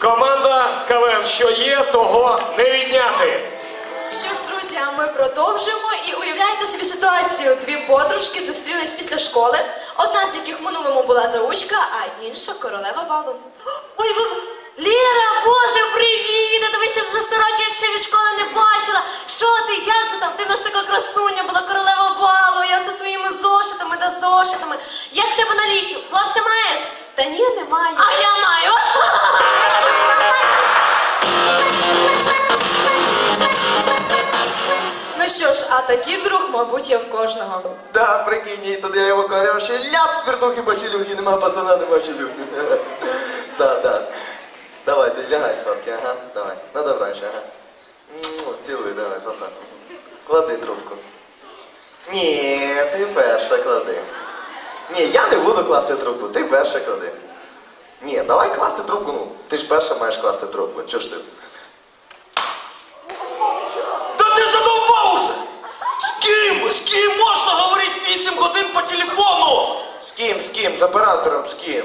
Команда КВН, що є, того не відняти. Що ж, друзі, а ми продовжуємо і уявляєте собі ситуацію. Дві подружки зустрілись після школи, одна з яких в минулому була заучка, а інша королева балу. Ой, ви... Лєра, боже, привіт! Я ще вже сто років, якщо від школи не бачила. Що ти, як ти там? Ти наш така красуня, була королева балу, я зі своїми зошитами та зошитами. Як тебе на лічну? Хлопця маєш? Та ні, немає. А я маю. Такий друг, мабуть, є в кожного. Да, прикинь, і тут я його кажу, ще ляп з вертухи бачелюхи, нема пацана, нема челюхи. Да, да. Давай, ти лягай спадки, ага, давай. На добраніч, ага. Му, Цілуй, давай, папа. Клади трубку. Ні, ти перша клади. Ні, я не буду класти трубку, ти перша клади. Ні, давай класти трубку, ну, ти ж перша маєш класти трубку, чого ж ти? Та ти задовбав уже! З ким? З ким можна говорити 8 годин по телефону? З ким, з ким, з оператором, з ким?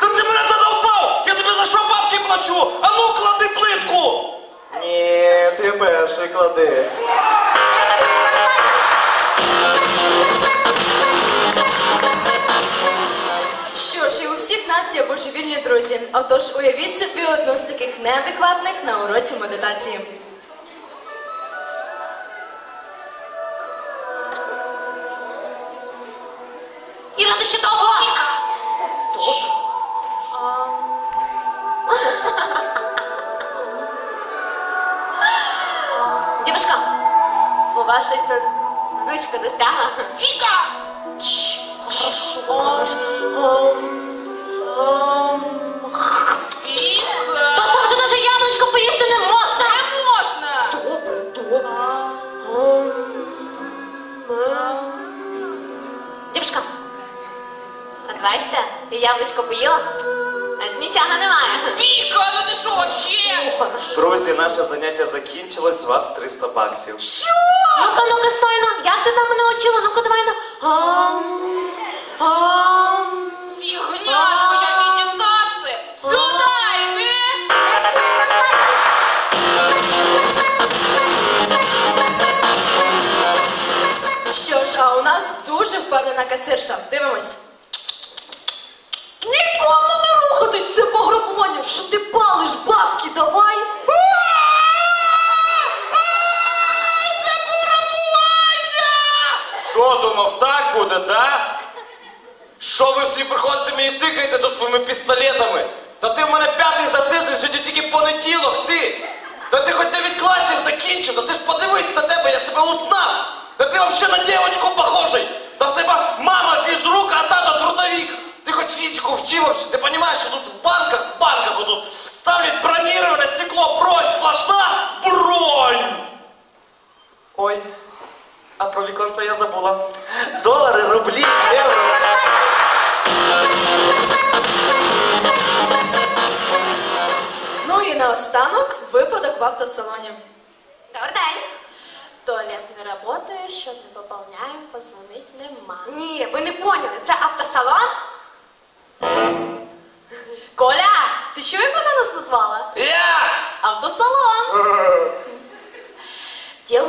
Та ти мене задовбав! Я тобі за що бабки плачу? А ну клади плитку! Ні, ти перший клади. Що ж, і у всіх нас є божевільні друзі. Отож, уявіть собі одну з таких неадекватних на уроці медитації. Вас щось тут звичка застягла? Віка! Хорошо. Що вже даже яблучко поїсти не можна? Не можна! Добре, добре. Дівчинка, от бачите, ти яблучко поїла? Нічого немає. Віка, ну ти що, вообще? Друзі, наше заняття закінчилось, з вас 300 баксів. Що? Ну-ка, ну-ка, стой, ну, як ти там мене учила? Ну-ка, давай, ну. Ам, ам. Фигня твоя медитация! Сюда иди! Що ж, а у нас дуже впевнена касирша. Дивимось. Нікому не рухатись, це пограбування. Що ти палиш, бабки, давай. Це пограбування! Що думав, так буде, да? Що ви всі приходите мені тикаєте тут своїми пістолетами? Та ти в мене п'ятий за сьогодні тільки понеділок, ти! Та ти хоч 9 класів закінчив, та ти ж подивись на тебе, я ж тебе узнав! Та ти взагалі на дівчинку похожий! Та в тебе мама фізрук, а тато трудовик! Ти хоч вчив вообще, ти розумієш, що тут в банках, в банках вот тут ставлять бронироване стекло, бронь, сплошна бронь! Ой, а про віконце я забула. Долари, рублі, євро. Ну і наостанок випадок в автосалоні. Добрий день. Туалет не працює, що не поповняємо, позвонить нема. Ні, ви не поняли, це автосалон?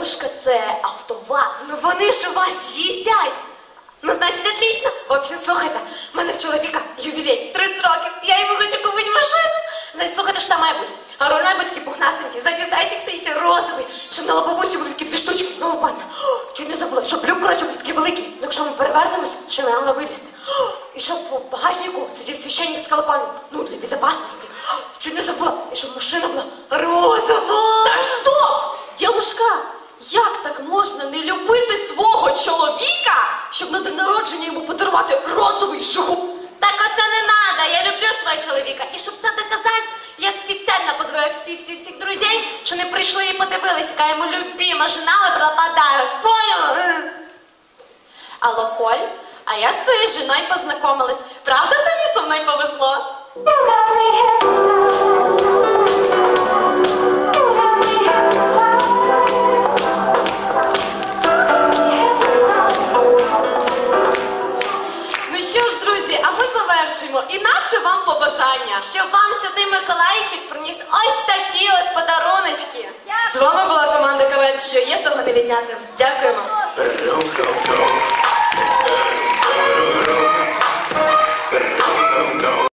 Дівушка, це автоваз. Ну вони ж у вас їздять. Ну, значить, отлично. В общем, слухайте, в мене в чоловіка ювілей 30 років. Я йому хочу купити машину. Значить, слухайте, що там має бути. А руль має бути такий пухнастенький, ззаді зайчик стоїть розовий, щоб на лобовусі були такі дві штучки, ну. О, Чуть не забула, щоб люк, коротше, був такий великий. Якщо ми перевернемося, ще могла вилізти. І щоб в багажнику сидів священник з колокольни. Ну, для безопасности. О, Чуть не забула. І щоб машина була розова. Так стоп! Дівушка, як так можна не любити свого чоловіка, щоб на день народження йому подарувати розовий жигуль? Так оце не надо. Я люблю свого чоловіка. І щоб це доказати, я спеціально позвала всіх всіх всіх друзей, що не прийшли і подивилися, яка йому любима жена вибрала подарок. Поняла? Алло, Коль, а я з твоєю жіною познайомилась. Правда тобі со мною повезло? Вам побажання. бажання, щоб вам святий Миколайчик приніс ось такі от подаруночки. З вами була команда КВН, що є, того не відняти. Дякуємо.